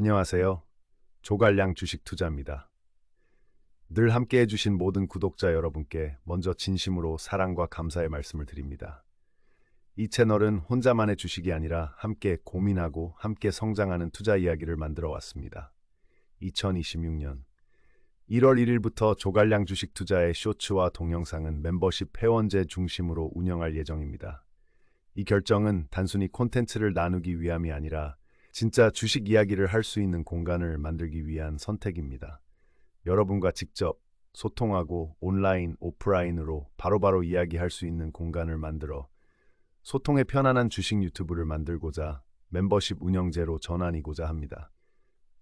안녕하세요. 조갈량 주식 투자입니다. 늘 함께 해 주신 모든 구독자 여러분께 먼저 진심으로 사랑과 감사의 말씀을 드립니다. 이 채널은 혼자만의 주식이 아니라 함께 고민하고 함께 성장하는 투자 이야기를 만들어 왔습니다. 2026년 1월 1일부터 조갈량 주식 투자의 쇼츠와 동영상은 멤버십 회원제 중심으로 운영할 예정입니다. 이 결정은 단순히 콘텐츠를 나누기 위함이 아니라 진짜 주식 이야기를 할 수 있는 공간을 만들기 위한 선택입니다. 여러분과 직접 소통하고 온라인, 오프라인으로 바로바로 이야기할 수 있는 공간을 만들어 소통의 편안한 주식 유튜브를 만들고자 멤버십 운영제로 전환이고자 합니다.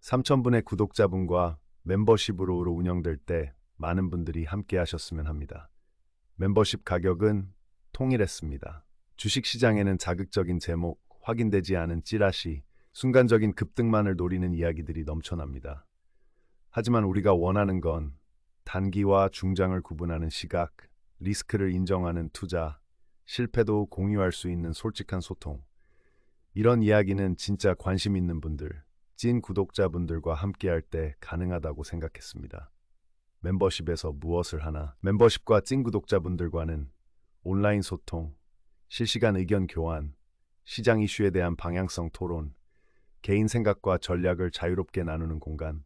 3,000분의 구독자분과 멤버십으로 운영될 때 많은 분들이 함께 하셨으면 합니다. 멤버십 가격은 통일했습니다. 주식 시장에는 자극적인 제목, 확인되지 않은 찌라시, 순간적인 급등만을 노리는 이야기들이 넘쳐납니다. 하지만 우리가 원하는 건 단기와 중장을 구분하는 시각, 리스크를 인정하는 투자, 실패도 공유할 수 있는 솔직한 소통. 이런 이야기는 진짜 관심 있는 분들, 찐 구독자분들과 함께할 때 가능하다고 생각했습니다. 멤버십에서 무엇을 하나? 멤버십과 찐 구독자분들과는 온라인 소통, 실시간 의견 교환, 시장 이슈에 대한 방향성 토론, 개인 생각과 전략을 자유롭게 나누는 공간,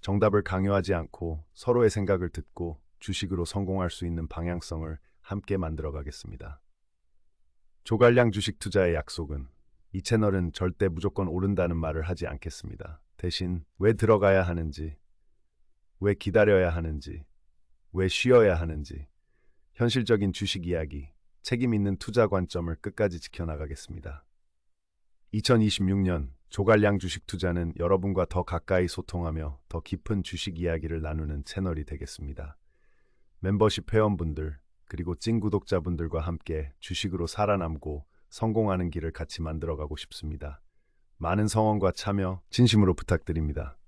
정답을 강요하지 않고 서로의 생각을 듣고 주식으로 성공할 수 있는 방향성을 함께 만들어 가겠습니다. 조갈량 주식 투자의 약속은 이 채널은 절대 무조건 오른다는 말을 하지 않겠습니다. 대신 왜 들어가야 하는지, 왜 기다려야 하는지, 왜 쉬어야 하는지, 현실적인 주식 이야기, 책임 있는 투자 관점을 끝까지 지켜나가겠습니다. 2026년 조갈량 주식 투자는 여러분과 더 가까이 소통하며 더 깊은 주식 이야기를 나누는 채널이 되겠습니다. 멤버십 회원분들, 그리고 찐 구독자분들과 함께 주식으로 살아남고 성공하는 길을 같이 만들어가고 싶습니다. 많은 성원과 참여 진심으로 부탁드립니다.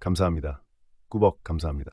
감사합니다. 꾸벅 감사합니다.